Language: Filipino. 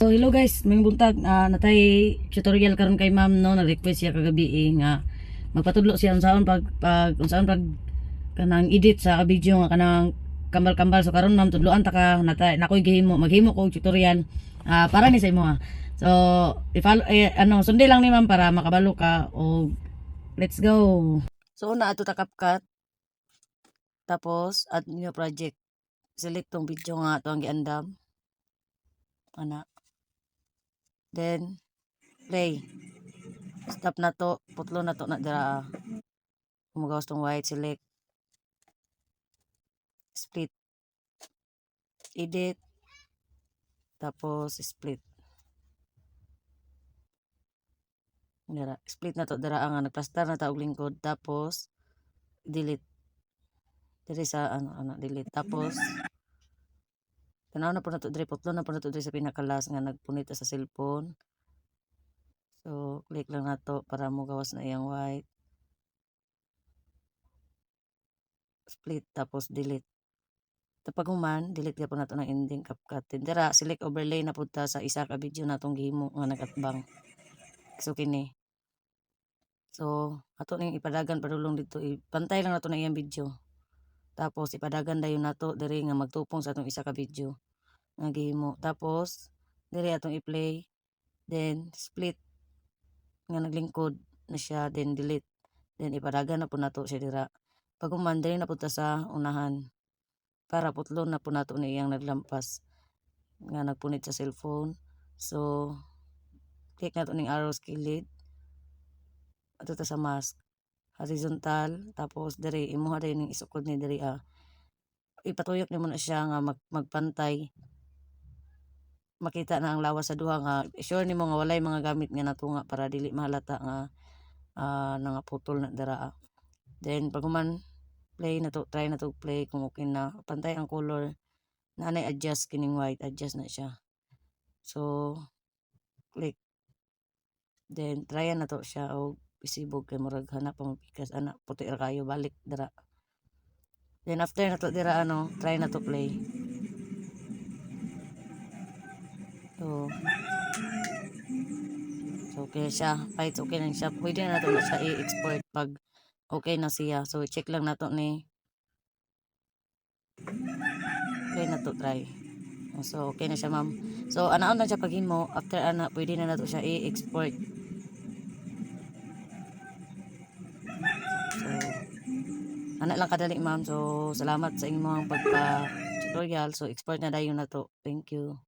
So hello guys, may buntag uh, natay tutorial karon kay ma'am no, nag-request siya kagabi eh, nga magpatudlo siya unsaon pag pag unsaon pag kanang edit sa video nga kanang kambal-kambal so karon ma'am tudloan ta ka natay nakoy gihimo maghimo ko tutorial ah, para ni sa imo ha. So i-follow eh, ano sundi lang ni ma'am para makabalo ka o let's go. So una ato ta CapCut tapos add new project. Select tong video nga ato ang giandam. Ana. Then, play. Stop na to. Putlo na to na dira. Kumagawas tong white. Select. Split. Edit. Tapos, split. Dira. Split na to dira nga. Nagplastar na ta og lingkod. Tapos, delete. Diri sa, ano, ano, delete. Tapos, Tanaw na po na to putlo na po na to diri sa pinakalas nga nagpunit ta sa cellphone. So, click lang na to para mo gawas na iyang white. Split tapos delete. Tapag human, delete ka po na ng ending CapCut. Dira, select overlay na po ta sa isa ka video na tong gihimo nga nagatbang. So, kini. So, ato ning ipadagan padulong dito. Pantay lang na to na iyang video. Tapos ipadagan dayon nato diri nga magtupong sa atong isa ka video nga gihimo. Tapos diri atong i-play then split nga naglingkod na siya then delete. Then ipadagan na po nato siya dira. Pag human diri na punta sa unahan para putlo na po nato ni iyang naglampas nga nagpunit sa cellphone. So click nato ning arrow kilid. Ato ta sa mask horizontal tapos diri imuha diri ning isukod ni diri ah ipatuyok nimo na siya nga mag, magpantay. Makita na ang lawas sa duha nga sure nimo nga walay mga gamit nga natunga para dili mahalata nga ah nga putol na dira ah. then pag human play na to try na to play kung okay na pantay ang color. Nanay adjust kining white adjust na siya. So click. Then try na to siya og isibog kay murag hanap pa mapikas ana puti ra kayo balik dira. Then after na to dira ano try na to play. So so okay siya. Fight okay na siya pwede na to na siya i-export pag okay na siya. So check lang nato ni okay na to try. So okay na siya ma'am. So anaon na siya paghimo after ana pwede na nato siya i-export anak lang kadali ma'am. So, salamat sa inyong pagpa-tutorial. So, export na dayon na to. Thank you.